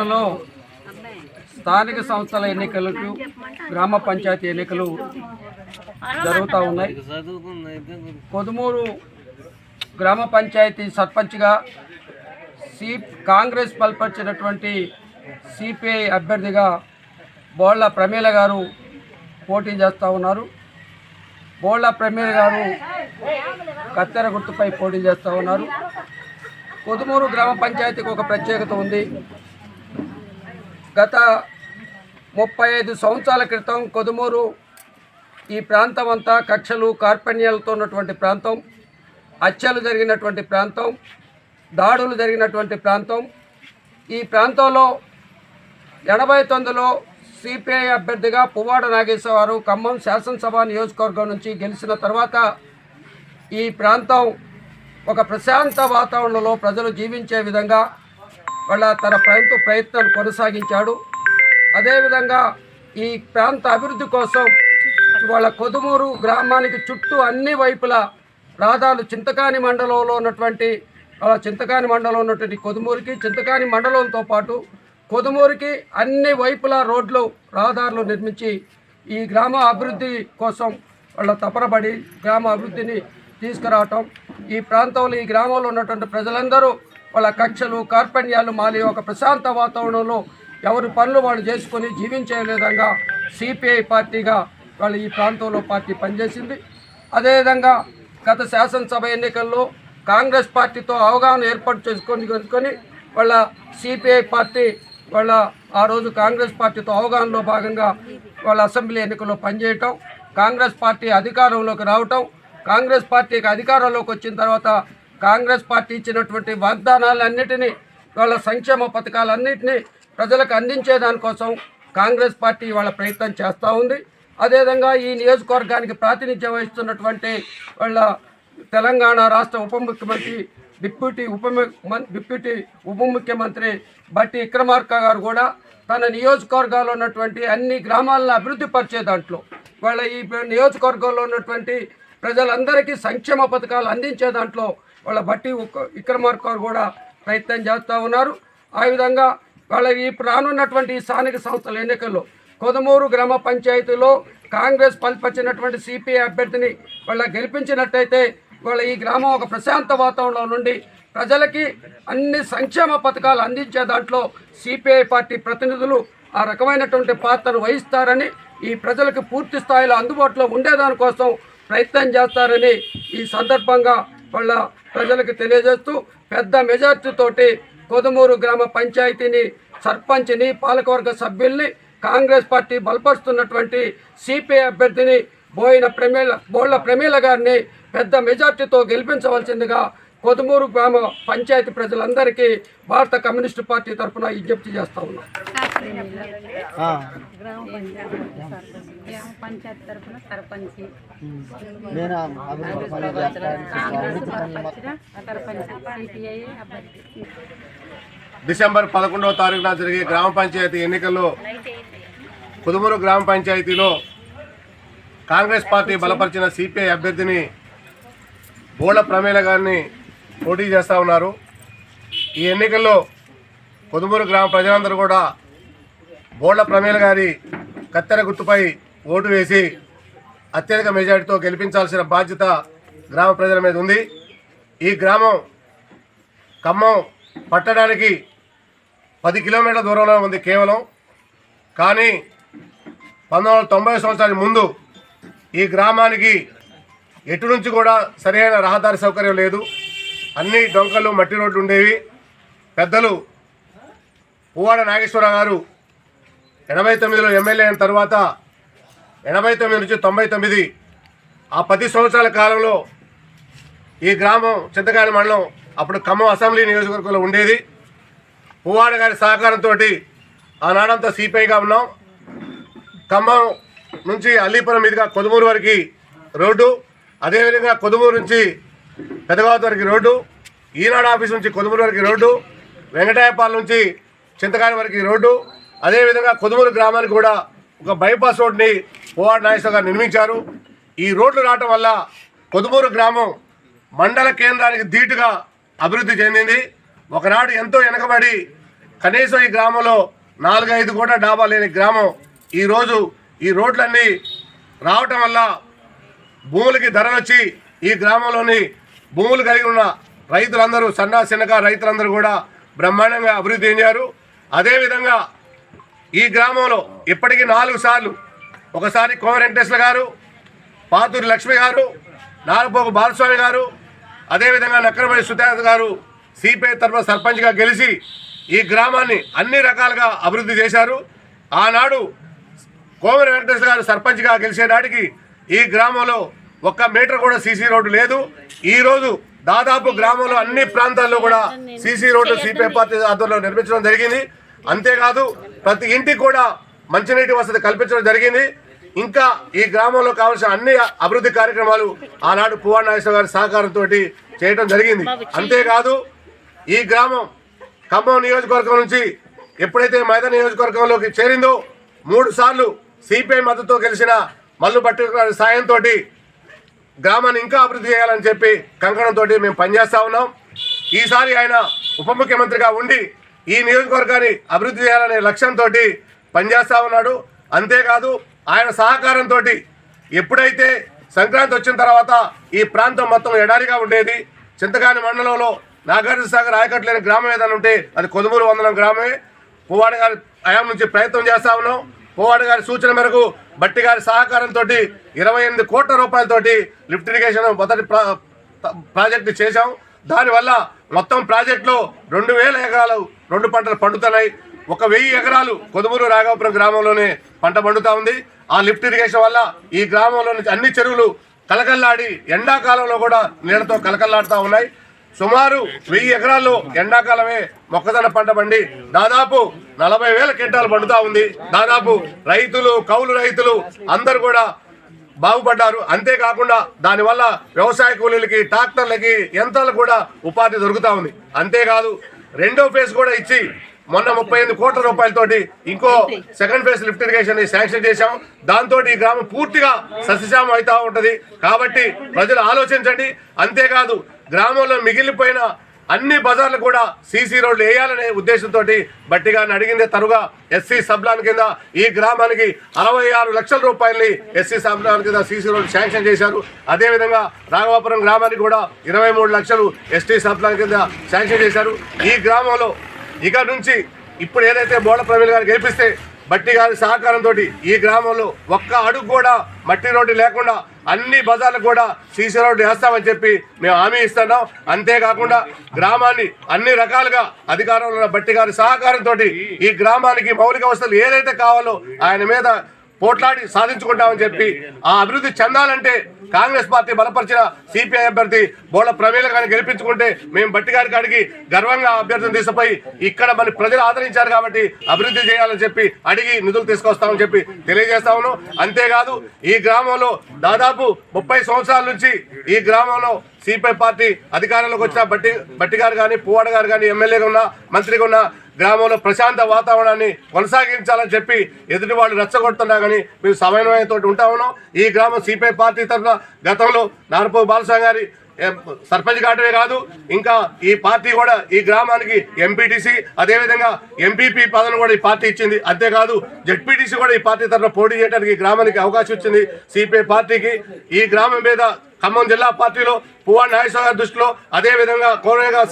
రాష్ట్రంలో స్థానిక సంస్థల ఎన్నికలకు గ్రామ పంచాయతీ ఎన్నికలు జరుగుతూ ఉన్నాయి. కొదుమూరు గ్రామ పంచాయతీ సర్పంచ్గా సి కాంగ్రెస్ బలపరిచినటువంటి సిపిఐ అభ్యర్థిగా బోళ్ళ ప్రమీల గారు పోటీ చేస్తూ ఉన్నారు. బోళ్ళ ప్రమీల గారు కత్తెర గుర్తుపై పోటీ చేస్తూ ఉన్నారు. కొదుమూరు గ్రామ పంచాయతీకి ఒక ప్రత్యేకత ఉంది. గత ముప్పై ఐదు సంవత్సరాల క్రితం కొదుమూరు ఈ ప్రాంతం అంతా కక్షలు కార్పణ్యాలతో ఉన్నటువంటి ప్రాంతం హత్యలు జరిగినటువంటి ప్రాంతం దాడులు జరిగినటువంటి ప్రాంతం. ఈ ప్రాంతంలో ఎనభై తొమ్మిదిలో సిపిఐ అభ్యర్థిగా పువ్వాడ నాగేశ్వరరావు ఖమ్మం శాసనసభ నియోజకవర్గం నుంచి గెలిచిన తర్వాత ఈ ప్రాంతం ఒక ప్రశాంత వాతావరణంలో ప్రజలు జీవించే విధంగా వాళ్ళ తన ప్రయత్న ప్రయత్నాలు కొనసాగించాడు. అదేవిధంగా ఈ ప్రాంత అభివృద్ధి కోసం వాళ్ళ కొదుమూరు గ్రామానికి చుట్టూ అన్ని వైపులా రాధాలు చింతకాని మండలంలో ఉన్నటువంటి చింతకాని మండలంలో ఉన్నటువంటి కొదుమూరికి చింతకాని మండలంతో పాటు కొదుమూరికి అన్ని వైపులా రోడ్లు రహదారులు నిర్మించి ఈ గ్రామ అభివృద్ధి కోసం వాళ్ళ తపనబడి గ్రామ అభివృద్ధిని తీసుకురావటం. ఈ ప్రాంతంలో ఈ గ్రామంలో ఉన్నటువంటి ప్రజలందరూ వాళ్ళ కక్షలు కార్పణ్యాలు మాలి ఒక ప్రశాంత వాతావరణంలో ఎవరి పనులు వాళ్ళు చేసుకొని జీవించే విధంగా సిపిఐ పార్టీగా వాళ్ళు ఈ ప్రాంతంలో పార్టీ పనిచేసింది. అదేవిధంగా గత శాసనసభ ఎన్నికల్లో కాంగ్రెస్ పార్టీతో అవగాహన ఏర్పాటు చేసుకొని చేసుకొని వాళ్ళ సిపిఐ పార్టీ వాళ్ళ ఆ రోజు కాంగ్రెస్ పార్టీతో అవగాహనలో భాగంగా వాళ్ళ అసెంబ్లీ ఎన్నికల్లో పనిచేయటం కాంగ్రెస్ పార్టీ అధికారంలోకి రావటం కాంగ్రెస్ పార్టీకి అధికారంలోకి వచ్చిన తర్వాత కాంగ్రెస్ పార్టీ ఇచ్చినటువంటి వాగ్దానాలన్నిటినీ వాళ్ళ సంక్షేమ పథకాలన్నింటినీ ప్రజలకు అందించే దానికోసం కాంగ్రెస్ పార్టీ వాళ్ళ ప్రయత్నం చేస్తూ ఉంది. అదేవిధంగా ఈ నియోజకవర్గానికి ప్రాతినిధ్యం వహిస్తున్నటువంటి వాళ్ళ తెలంగాణ రాష్ట్ర ఉప ముఖ్యమంత్రి డిప్యూటీ ఉప డిప్యూటీ ఉప ముఖ్యమంత్రి బట్టి విక్రమార్క గారు కూడా తన నియోజకవర్గాల్లో ఉన్నటువంటి అన్ని గ్రామాలను అభివృద్ధి పరిచే దాంట్లో వాళ్ళ ఈ నియోజకవర్గంలో ఉన్నటువంటి ప్రజలందరికీ సంక్షేమ పథకాలు అందించే దాంట్లో వాళ్ళ బట్టి ఉక్క- విక్రమార్క కూడా ప్రయత్నం చేస్తూ ఉన్నారు. ఆ విధంగా వాళ్ళ ఈ రానున్నటువంటి ఈ స్థానిక సంస్థల ఎన్నికల్లో కొదమూరు గ్రామ పంచాయతీలో కాంగ్రెస్ పల్పచ్చినటువంటి సిపిఐ అభ్యర్థిని వాళ్ళ గెలిపించినట్టయితే వాళ్ళ ఈ గ్రామం ఒక ప్రశాంత వాతావరణం నుండి ప్రజలకి అన్ని సంక్షేమ పథకాలు అందించే దాంట్లో సిపిఐ పార్టీ ప్రతినిధులు ఆ రకమైనటువంటి పాత్రను వహిస్తారని ఈ ప్రజలకు పూర్తి స్థాయిలో అందుబాటులో ఉండేదానికోసం ప్రయత్నం చేస్తారని ఈ సందర్భంగా వాళ్ళ ప్రజలకు తెలియజేస్తూ పెద్ద మెజార్టీతోటి కొదుమూరు గ్రామ పంచాయతీని సర్పంచ్ని పాలకవర్గ సభ్యుల్ని కాంగ్రెస్ పార్టీ బలపరుస్తున్నటువంటి సిపిఐ అభ్యర్థిని బోయిన ప్రమేల బోళ్ళ ప్రమీల గారిని పెద్ద మెజార్టీతో గెలిపించవలసిందిగా కొదమూరు గ్రామ పంచాయతీ ప్రజలందరికీ భారత కమ్యూనిస్టు పార్టీ తరఫున విజ్ఞప్తి చేస్తా ఉన్నాం. గ్రామ పంచాయతీ తరఫున సర్పంచ్. నేను డిసెంబర్ పదకొండవ తారీఖున జరిగే గ్రామ పంచాయతీ ఎన్నికల్లో కుదుమూరు గ్రామ పంచాయతీలో కాంగ్రెస్ పార్టీ బలపరిచిన సిపిఐ అభ్యర్థిని బోళ్ళ ప్రమేల గారిని పోటీ చేస్తూ ఉన్నారు. ఈ ఎన్నికల్లో కుదుమూరు గ్రామ ప్రజలందరూ కూడా బోళ్ళ ప్రమేల గారి కత్తెర గుర్తుపై ఓటు వేసి అత్యధిక మెజారిటీతో గెలిపించాల్సిన బాధ్యత గ్రామ ప్రజల మీద ఉంది. ఈ గ్రామం ఖమ్మం పట్టడానికి పది కిలోమీటర్ల దూరంలో ఉంది కేవలం. కానీ పంతొమ్మిది వందల తొంభై సంవత్సరాల ముందు ఈ గ్రామానికి ఎటు నుంచి కూడా సరైన రహదారి సౌకర్యం లేదు. అన్ని డొంకలు మట్టి రోడ్లు ఉండేవి. పెద్దలు పువ్వాడ నాగేశ్వరరావు గారు ఎనభై తొమ్మిదిలో ఎమ్మెల్యే అయిన తర్వాత ఎనభై తొమ్మిది నుంచి తొంభై తొమ్మిది ఆ పది సంవత్సరాల కాలంలో ఈ గ్రామం చింతకాయల మండలం అప్పుడు ఖమ్మం అసెంబ్లీ నియోజకవర్గంలో ఉండేది. పువ్వాడ గారి సహకారంతో ఆనాడంతా సిపిఐగా ఉన్నాం. ఖమ్మం నుంచి అల్లీపురం మీదుగా కొదుమూరు వరకు రోడ్డు అదేవిధంగా కొదుమూరు నుంచి పెదగావతి వరకు రోడ్డు ఈనాడు ఆఫీస్ నుంచి కొదుమూరు వరకు రోడ్డు వెంకటాయపాల నుంచి చింతకాయల వరకు రోడ్డు అదేవిధంగా కొదుమూరు గ్రామానికి కూడా ఒక బైపాస్ రోడ్ని పువ్వాడ నాగేశ్వర గారు నిర్మించారు. ఈ రోడ్లు రావటం వల్ల కొదుమూరు గ్రామం మండల కేంద్రానికి ధీటుగా అభివృద్ధి చెందింది. ఒకనాడు ఎంతో వెనకబడి కనీసం ఈ గ్రామంలో నాలుగైదు కూడా డాబా లేని గ్రామం ఈరోజు ఈ రోడ్లన్నీ రావటం వల్ల భూములకి ధరలు వచ్చి ఈ గ్రామంలోని భూములు కలిగి ఉన్న రైతులందరూ సన్న సిన్నక రైతులందరూ కూడా బ్రహ్మాండంగా అభివృద్ధి చెందారు. అదేవిధంగా ఈ గ్రామంలో ఇప్పటికీ నాలుగు సార్లు. ఒకసారి కోమర వెంకటేశ్వర గారు పాతూరి లక్ష్మి గారు నారపోకు బాలస్వామి గారు అదేవిధంగా నక్కరమణి సుధాకర్ గారు సిపిఐ తరఫున సర్పంచ్గా గెలిచి ఈ గ్రామాన్ని అన్ని రకాలుగా అభివృద్ధి చేశారు. ఆనాడు కోమరి వెంకటేశ్వర గారు సర్పంచ్గా గెలిచే నాటికి ఈ గ్రామంలో ఒక్క మీటర్ కూడా సీసీ రోడ్డు లేదు. ఈ రోజు దాదాపు గ్రామంలో అన్ని ప్రాంతాల్లో కూడా సీసీ రోడ్డు సిపిఐ పార్టీ ఆధ్వర్యంలో నిర్మించడం జరిగింది. అంతేకాదు ప్రతి ఇంటికి కూడా మంచినీటి వసతి కల్పించడం జరిగింది. ఇంకా ఈ గ్రామంలో కావాల్సిన అన్ని అభివృద్ధి కార్యక్రమాలు ఆనాడు పువ్వాడ నాగేశ్వర గారి సహకారంతో చేయడం జరిగింది. అంతేకాదు ఈ గ్రామం ఖమ్మం నియోజకవర్గం నుంచి ఎప్పుడైతే మైదా నియోజకవర్గంలోకి చేరిందో మూడు సార్లు సిపిఐ మద్దతుతో గెలిచిన మల్లు భట్టి గారి సాయంతో గ్రామాన్ని ఇంకా అభివృద్ధి చేయాలని చెప్పి కంకణంతో మేము పనిచేస్తా ఉన్నాం. ఈసారి ఆయన ఉప ముఖ్యమంత్రిగా ఉండి ఈ నియోజకవర్గాన్ని అభివృద్ధి చేయాలనే లక్ష్యంతో పనిచేస్తా ఉన్నాడు. అంతేకాదు ఆయన సహకారంతో ఎప్పుడైతే సంక్రాంతి వచ్చిన తర్వాత ఈ ప్రాంతం మొత్తం ఎడారిగా ఉండేది చింతకాని మండలంలో నాగార్జున సాగర్ గ్రామం ఏదైనా ఉంటే అది కొదుమూరు వందలం గ్రామమే. పువ్వాడ గారి హయాం నుంచి ప్రయత్నం చేస్తా ఉన్నాం. పువ్వాడ గారి సూచన మేరకు బట్టి గారి సహకారంతో ఇరవై ఎనిమిది కోట్ల రూపాయలతోటి లిఫ్ట్ ఇరిగేషన్ మొదటి ప్రా- ప్రాజెక్టు చేశాం. దానివల్ల మొత్తం ప్రాజెక్టులో రెండు వేల ఎకరాలు రెండు పంటలు పండుతున్నాయి. ఒక వెయ్యి ఎకరాలు కొదుమూరు రాఘవపురం గ్రామంలోనే పంట పండుతా ఉంది. ఆ లిఫ్ట్ ఇరిగేషన్ వల్ల ఈ గ్రామంలోని అన్ని చెరువులు కలకల్లాడి ఎండాకాలంలో కూడా నీళ్ళతో కలకల్లాడుతూ ఉన్నాయి. సుమారు వెయ్యి ఎకరాల్లో ఎండాకాలమే మొక్కజొన్న పంట పండి దాదాపు నలభై వేల క్వింటాలు పండుతా ఉంది. దాదాపు రైతులు కౌలు రైతులు అందరు కూడా బాగుపడ్డారు. అంతేకాకుండా దానివల్ల వ్యవసాయ కూలీలకి ట్రాక్టర్లకి యంత్రాలకు కూడా ఉపాధి దొరుకుతా ఉంది. అంతేకాదు రెండో ఫేజ్ కూడా ఇచ్చి మొన్న ముప్పై ఎనిమిది కోట్ల రూపాయలతోటి ఇంకో సెకండ్ ఫేజ్ లిఫ్ట్ ఇరిగేషన్ని శాంక్షన్ చేశాం దాంతో ఈ గ్రామం పూర్తిగా సస్యశ్యామం అవుతా ఉంటుంది. కాబట్టి ప్రజలు ఆలోచించండి. అంతేకాదు గ్రామంలో మిగిలిపోయిన అన్ని బజార్లు కూడా సీసీ రోడ్లు వేయాలనే ఉద్దేశంతో బట్టిగా అడిగింది అడిగిందే. తరుగా ఎస్సీ సబ్లాన్ కింద ఈ గ్రామానికి అరవై ఆరు లక్షల రూపాయలని ఎస్సీ సబ్లాన్ కింద సీసీ రోడ్లు శాంక్షన్ చేశారు. అదేవిధంగా రాఘవాపురం గ్రామానికి కూడా ఇరవై మూడు లక్షలు ఎస్టీ సబ్లాన్ కింద శాంక్షన్ చేశారు. ఈ గ్రామంలో ఇక నుంచి ఇప్పుడు ఏదైతే బోడ ప్రవీణ్ గారు గెలిపిస్తే బట్టి గారి సహకారంతో ఈ గ్రామంలో ఒక్క అడుగు కూడా మట్టి రోడ్డు లేకుండా అన్ని బజార్లు కూడా సీసీ రోడ్డు వేస్తామని చెప్పి మేము హామీ ఇస్తున్నాం. అంతేకాకుండా గ్రామాన్ని అన్ని రకాలుగా అధికారంలో ఉన్న బట్టి గారి సహకారంతో ఈ గ్రామానికి మౌలిక వసతులు ఏదైతే కావాలో ఆయన మీద పోట్లాడి సాధించుకుంటామని చెప్పి ఆ అభివృద్ధి చెందాలంటే కాంగ్రెస్ పార్టీ బలపరిచిన సిపిఐ అభ్యర్థి బోళ్ళ ప్రవీణ గారిని గెలిపించుకుంటే మేము బట్టి గారి కాడికి గర్వంగా అభ్యర్థిని తీసుకుపోయి ఇక్కడ మన ప్రజలు ఆదరించారు కాబట్టి అభివృద్ధి చేయాలని చెప్పి అడిగి నిధులు తీసుకొస్తామని చెప్పి తెలియజేస్తా ఉన్నాం. అంతేకాదు ఈ గ్రామంలో దాదాపు ముప్పై సంవత్సరాల నుంచి ఈ గ్రామంలో సిపిఐ పార్టీ అధికారంలోకి వచ్చిన బట్టి బట్టి గారు కానీ పువ్వాడ గారు కానీ ఎమ్మెల్యేగా ఉన్న మంత్రిగా ఉన్న గ్రామంలో ప్రశాంత వాతావరణాన్ని కొనసాగించాలని చెప్పి ఎదుటి వాళ్ళు రెచ్చగొడుతున్నా కానీ మేము సమన్వయంతో ఉంటామను ఈ గ్రామం సిపిఐ పార్టీ తరఫున గతంలో నారపో బాలస్వామి గారి సర్పంచ్ కావటమే కాదు ఇంకా ఈ పార్టీ కూడా ఈ గ్రామానికి ఎంపీటీసీ అదేవిధంగా ఎంపీపీ పదవిని కూడా ఈ పార్టీ ఇచ్చింది. అంతేకాదు జెడ్పీటీసీ కూడా ఈ పార్టీ తరఫున పోటీ చేయడానికి ఈ గ్రామానికి అవకాశం ఇచ్చింది సిపిఐ పార్టీకి. ఈ గ్రామం మీద ఖమ్మం జిల్లా పార్టీలో పువ్వాడి నాగేశ్వర గారి దృష్టిలో అదే విధంగా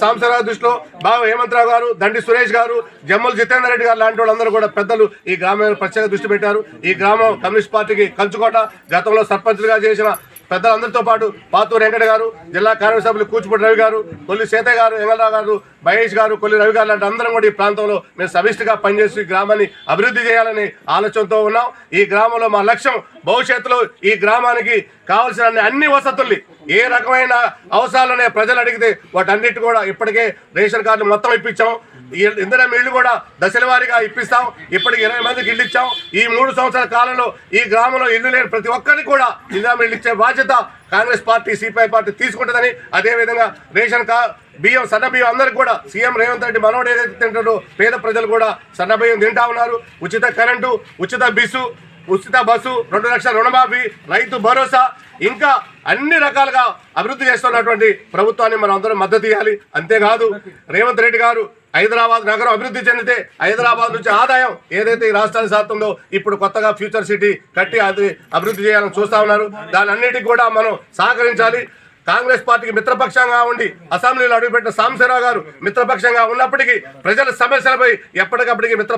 సాంసర్ గారి దృష్టిలో బాబు హేమంతరావు గారు దండి సురేష్ గారు జమ్మల జితేందర్ రెడ్డి గారు లాంటి వాళ్ళందరూ కూడా పెద్దలు ఈ గ్రామం ప్రత్యేక దృష్టి పెట్టారు. ఈ గ్రామం కమ్యూనిస్ట్ పార్టీకి కంచుకోట గతంలో సర్పంచ్లుగా చేసిన పెద్దలందరితో పాటు పాతూరు వెంకట గారు జిల్లా కార్యవర్గ సభ్యులు కూచిపూడి రవి గారు కొల్లి సీత గారు ఎంగళరావు గారు మహేష్ గారు కొల్లి రవి గారు లాంటి అందరం కూడా ఈ ప్రాంతంలో మేము సమిష్టిగా పనిచేసి ఈ గ్రామాన్ని అభివృద్ధి చేయాలని ఆలోచనతో ఉన్నాం. ఈ గ్రామంలో మా లక్ష్యం భవిష్యత్తులో ఈ గ్రామానికి కావాల్సిన అన్ని వసతుల్ని ఏ రకమైన అవసరాలనే ప్రజలు అడిగితే వాటన్నిటి కూడా ఇప్పటికే రేషన్ కార్డులు మొత్తం ఇప్పించాం. ఇందిరం ఇల్లు కూడా దశల వారీగా ఇప్పిస్తాం. ఇప్పటికి ఇరవై మందికి ఇల్లు ఇచ్చాం ఈ మూడు సంవత్సరాల కాలంలో ఈ గ్రామంలో ఇల్లు లేని ప్రతి ఒక్కరికి కూడా ఇందిరం ఇల్లు ఇచ్చే బాధ్యత కాంగ్రెస్ పార్టీ సిపిఐ పార్టీ తీసుకుంటుందని అదేవిధంగా రేషన్ కా బియ్యం సన్న బియ్యం అందరికి కూడా సీఎం రేవంత్ రెడ్డి మనోడు ఏదైతే తింటాడో పేద ప్రజలు కూడా సన్న బియ్యం తింటా ఉన్నారు. ఉచిత కరెంటు ఉచిత బిస్సు ఉచిత బస్సు రెండు లక్షల రుణమాఫీ రైతు భరోసా ఇంకా అన్ని రకాలుగా అభివృద్ధి చేస్తున్నటువంటి ప్రభుత్వాన్ని మనం అందరం మద్దతు ఇవ్వాలి. అంతేకాదు రేవంత్ రెడ్డి గారు హైదరాబాద్ నగరం అభివృద్ధి చెందితే హైదరాబాద్ నుంచి ఆదాయం ఏదైతే ఈ రాష్ట్రానికి సాగుతుందో ఇప్పుడు కొత్తగా ఫ్యూచర్ సిటీ కట్టి అది అభివృద్ధి చేయాలని చూస్తా ఉన్నారు. దాని అన్నిటికీ కూడా మనం సహకరించాలి. కాంగ్రెస్ పార్టీకి మిత్రపక్షంగా ఉండి అసెంబ్లీలో అడుగుపెట్టిన సాంబశివరావు గారు మిత్రపక్షంగా ఉన్నప్పటికీ ప్రజల సమస్యలపై ఎప్పటికప్పటికి మిత్ర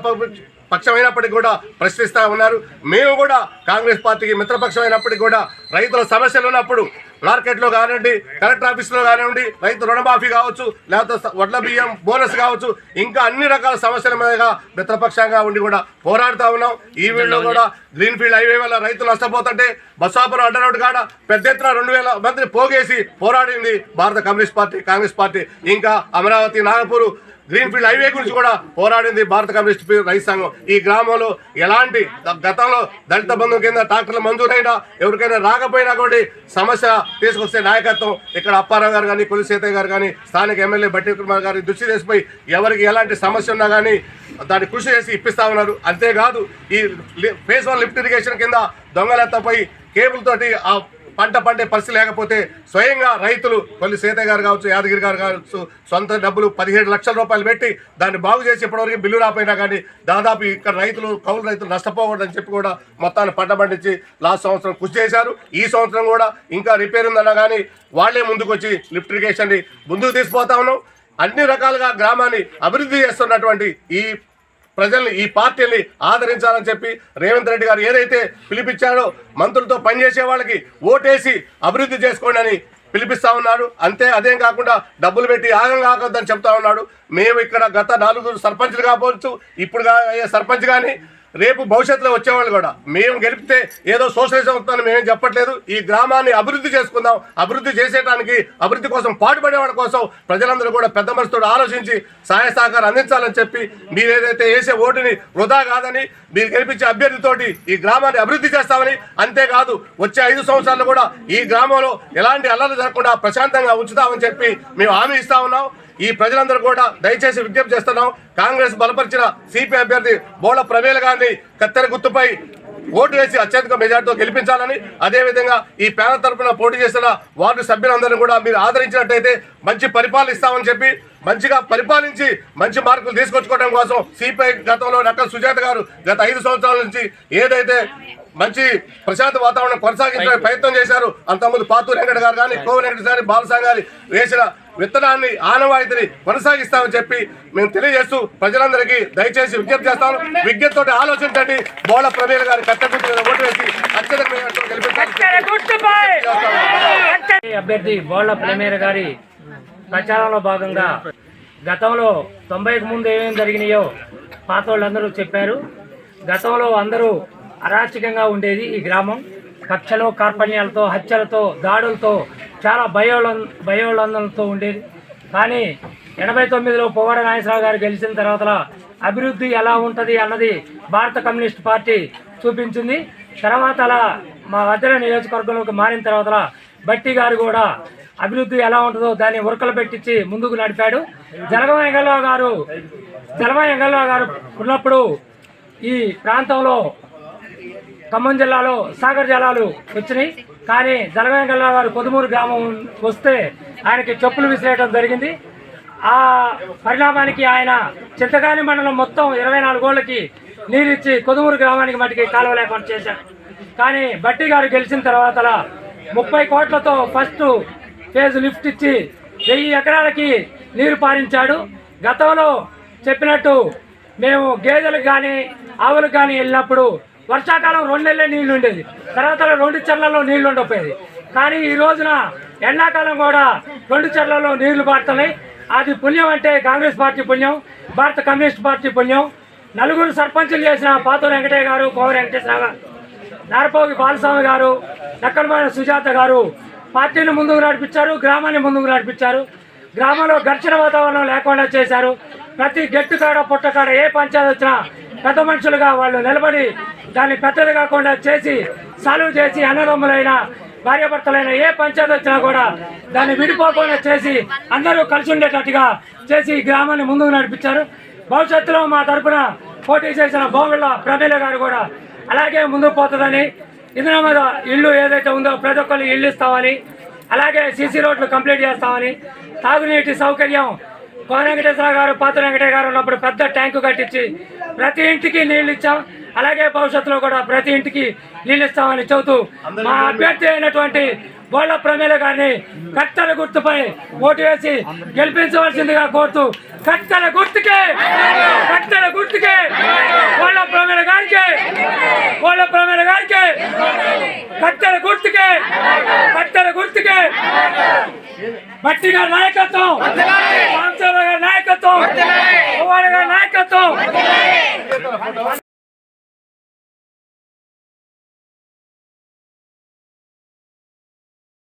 పక్షమైనప్పటికీ కూడా ప్రశ్నిస్తా ఉన్నారు. మేము కూడా కాంగ్రెస్ పార్టీకి మిత్రపక్షమైనప్పటికీ కూడా రైతుల సమస్యలు ఉన్నప్పుడు మార్కెట్లో కానివ్వండి కలెక్టర్ ఆఫీసులో కానివ్వండి రైతు రుణమాఫీ కావచ్చు లేకపోతే వడ్ల బియ్యం బోనస్ కావచ్చు ఇంకా అన్ని రకాల సమస్యల మీదుగా మిత్రపక్షంగా ఉండి కూడా పోరాడుతా ఉన్నాం. ఈ వీళ్ళు కూడా గ్రీన్ ఫీల్డ్ హైవే వల్ల రైతులు నష్టపోతుంటే బస్సాపురం అడ్డ కాడ పెద్ద ఎత్తున రెండు వేల మంది పోగేసి పోరాడింది భారత కమ్యూనిస్ట్ పార్టీ కాంగ్రెస్ పార్టీ. ఇంకా అమరావతి నాగపూర్ గ్రీన్ఫీల్డ్ హైవే గురించి కూడా పోరాడింది భారత కమ్యూనిస్ట్ రైతు సంఘం. ఈ గ్రామంలో ఎలాంటి గతంలో దళిత బంధు కింద ట్రాక్టర్లు మంజూరైనా ఎవరికైనా రాకపోయినా కూడా సమస్య తీసుకొస్తే నాయకత్వం ఇక్కడ అప్పారావు గారు కానీ కొలిసేతయ్య గారు కానీ స్థానిక ఎమ్మెల్యే బట్టి కుమార్ గారి దృష్టి చేసిపోయి ఎవరికి ఎలాంటి సమస్య ఉన్నా కానీ దాన్ని కృషి చేసి ఇప్పిస్తా ఉన్నారు. అంతేకాదు ఈ ఫేజ్ వన్ లిఫ్ట్ ఇరిగేషన్ కింద దొంగలెత్తపై కేబుల్ తోటి ఆ పంట పండే పరిస్థితి లేకపోతే స్వయంగా రైతులు కొల్లి సీతయ్య గారు కావచ్చు యాదగిరి గారు కావచ్చు సొంత డబ్బులు పదిహేడు లక్షల రూపాయలు పెట్టి దాన్ని బాగు చేసి ఇప్పటివరకు బిల్లు రాపోయినా కానీ దాదాపు ఇక్కడ రైతులు కౌలు రైతులు నష్టపోకూడదని చెప్పి కూడా మొత్తాన్ని పంట పండించి లాస్ట్ సంవత్సరం కృషి చేశారు. ఈ సంవత్సరం కూడా ఇంకా రిపేర్ ఉందన్నా కానీ వాళ్ళే ముందుకు వచ్చి లిఫ్ట్ ఇరిగేషన్ని ముందుకు తీసుకుపోతా ఉన్నాం. అన్ని రకాలుగా గ్రామాన్ని అభివృద్ధి చేస్తున్నటువంటి ఈ ప్రజల్ని ఈ పార్టీని ఆదరించాలని చెప్పి రేవంత్ రెడ్డి గారు ఏదైతే పిలిపించారో మంత్రులతో పనిచేసే వాళ్ళకి ఓటేసి అభివృద్ధి చేసుకోండి అని పిలిపిస్తా ఉన్నాడు అంతే అదేం కాకుండా డబ్బులు పెట్టి ఆగం కాకొద్దని చెప్తా ఉన్నాడు. మేము ఇక్కడ గత నాలుగు సర్పంచ్లు కావచ్చు ఇప్పుడు అయ్యే సర్పంచ్ కానీ రేపు భవిష్యత్తులో వచ్చేవాళ్ళు కూడా. మేము గెలిపితే ఏదో సోషలిజం అవుతుందని మేమేం చెప్పట్లేదు. ఈ గ్రామాన్ని అభివృద్ధి చేసుకుందాం. అభివృద్ధి చేసేటానికి అభివృద్ధి కోసం పాటుపడే వాళ్ళ కోసం ప్రజలందరూ కూడా పెద్ద మనసుతో ఆలోచించి సహాయ సహకారం అందించాలని చెప్పి మీరు ఏదైతే వేసే ఓటుని వృధా కాదని మీరు గెలిపించే అభ్యర్థితోటి ఈ గ్రామాన్ని అభివృద్ధి చేస్తామని అంతేకాదు వచ్చే ఐదు సంవత్సరాలు కూడా ఈ గ్రామంలో ఎలాంటి అల్లరి జరగకుండా ప్రశాంతంగా ఉంచుతామని చెప్పి మేము హామీ ఇస్తా ఉన్నాం. ఈ ప్రజలందరూ కూడా దయచేసి విజ్ఞప్తి చేస్తున్నాం. కాంగ్రెస్ బలపరిచిన సిపి అభ్యర్థి బోళ ప్రవీల్ గారిని కత్తెర గుర్తుపై ఓటు వేసి అత్యధిక మెజార్టీతో గెలిపించాలని అదేవిధంగా ఈ ప్యానల్ తరపున పోటీ చేస్తున్న వార్డు సభ్యులందరూ కూడా మీరు ఆదరించినట్టయితే మంచి పరిపాలన ఇస్తామని చెప్పి మంచిగా పరిపాలించి మంచి మార్కులు తీసుకొచ్చుకోవడం కోసం సిపిఐ గతంలో నక్కల సుజాత గారు గత ఐదు సంవత్సరాల నుంచి ఏదైతే మంచి ప్రశాంత వాతావరణం కొనసాగించడానికి ప్రయత్నం చేశారు అంతకుముందు పాతూరు వెంకట గారు కానీ కోవి వెంకట గారి బాలసాంగ్ గారి వేసిన విత్తనాన్ని ఆనవాయితీని కొనసాగిస్తామని చెప్పి మేము తెలియజేస్తూ ప్రజలందరికీ దయచేసి విజ్ఞప్తి చేస్తాను విజ్ఞప్తితో ఆలోచించండి. బోళ ప్రవీణ్ గారి ఓటు వేసి అత్యధిక అభ్యర్థి బోళ్ళ ప్రేమేర గారి ప్రచారంలో భాగంగా గతంలో తొంభైకి ముందు ఏమేమి జరిగినాయో పాత వాళ్ళందరూ చెప్పారు. గతంలో అందరూ అరాచకంగా ఉండేది ఈ గ్రామం. కక్షలు కార్పణ్యాలతో హత్యలతో దాడులతో చాలా భయోళ భయోళందనలతో ఉండేది. కానీ ఎనభై తొమ్మిదిలో పొగడ నాగేశ్వరరావు గారు గెలిచిన తర్వాత అభివృద్ధి ఎలా ఉంటుంది అన్నది భారత కమ్యూనిస్ట్ పార్టీ చూపించింది. తర్వాత అలా మా వద్ద నియోజకవర్గంలోకి మారిన తర్వాత బట్టి గారు కూడా అభివృద్ధి ఎలా ఉంటుందో దాన్ని ఉరకలు పెట్టించి ముందుకు నడిపాడు. జలగమ ఎంగల్రావు గారు జలగమ ఎంగల్రావు గారు ఉన్నప్పుడు ఈ ప్రాంతంలో ఖమ్మం జిల్లాలో సాగర్ జలాలు వచ్చినాయి. కానీ జలగమ ఎంగల్రావు కొదుమూరు గ్రామం వస్తే ఆయనకి చెప్పులు విసిరేయడం జరిగింది. ఆ పరిణామానికి ఆయన చింతకాని మండలం మొత్తం ఇరవై నాలుగోళ్ళకి నీరిచ్చి కొదుమూరు గ్రామానికి మటుకి కాలువ లేకుండా చేశారు. కానీ బట్టి గారు గెలిచిన తర్వాత ముప్పై కోట్లతో ఫస్ట్ ఫేజ్ లిఫ్ట్ ఇచ్చి వెయ్యి ఎకరాలకి నీరు పారించాడు. గతంలో చెప్పినట్టు మేము గేదెలకు కానీ ఆవులకు కానీ వెళ్ళినప్పుడు వర్షాకాలం రెండు నెలలే నీళ్ళు ఉండేది. తర్వాత రెండు చెర్లలో నీళ్ళు ఉండకపోయేది. కానీ ఈ రోజున ఎండాకాలం కూడా రెండు చెర్లలో నీళ్ళు పారుతున్నాయి. అది పుణ్యం అంటే కాంగ్రెస్ పార్టీ పుణ్యం భారత కమ్యూనిస్ట్ పార్టీ పుణ్యం. నలుగురు సర్పంచులు చేసిన పాత వెంకటయ్య గారు కోవరి వెంకటేశ్వర గారు నారపోగి బాలస్వామి గారు నక్కడమైన సుజాత గారు పార్టీని ముందుకు నడిపించారు గ్రామాన్ని ముందుకు నడిపించారు. గ్రామంలో ఘర్షణ వాతావరణం లేకుండా చేశారు. ప్రతి గట్టు కాడ పుట్టకాడ ఏ పంచాయతీ వచ్చినా పెద్ద మనుషులుగా వాళ్ళు నిలబడి దాన్ని పెద్దది కాకుండా చేసి సాల్వ్ చేసి అన్నదమ్ములైన భార్యాభర్తలైన ఏ పంచాయతీ వచ్చినా కూడా దాన్ని విడిపోకుండా చేసి అందరూ కలిసి ఉండేటట్టుగా చేసి ఈ గ్రామాన్ని ముందుకు నడిపించారు. భవిష్యత్తులో మా తరపున పోటీ చేసిన భూమిళ్ళ ప్రమీల గారు కూడా అలాగే ముందుకు పోతుందని ఇందులో మీద ఇల్లు ఏదైతే ఉందో ప్రతి ఒక్కరు ఇల్లు ఇస్తామని అలాగే సీసీ రోడ్లు కంప్లీట్ చేస్తామని తాగునీటి సౌకర్యం కోన వెంకటేశ్వర గారు పాత వెంకటేశ్వర గారు ఉన్నప్పుడు పెద్ద ట్యాంకు కట్టించి ప్రతి ఇంటికి నీళ్ళు ఇచ్చాం. అలాగే భవిష్యత్తులో కూడా ప్రతి ఇంటికి నీళ్ళు ఇస్తామని చెబుతూ మా అభ్యర్థి అయినటువంటి బోళ్ళ ప్రమేల గారిని కట్టెల గుర్తుపై ఓటు వేసి గెలిపించవలసిందిగా కోరుతూ కట్టల గుర్తుకే! కట్టెల గుర్తుకే! బోళ్ళ ప్రమేల గారికి! బోళ్ళ ప్రమేల గారికి! కట్టెల గుర్తుకే! కట్టెల గుర్తుకే! భట్టి గారి నాయకత్వం! రామచంద్ర గారి నాయకత్వం! కుమార్ గారి నాయకత్వం!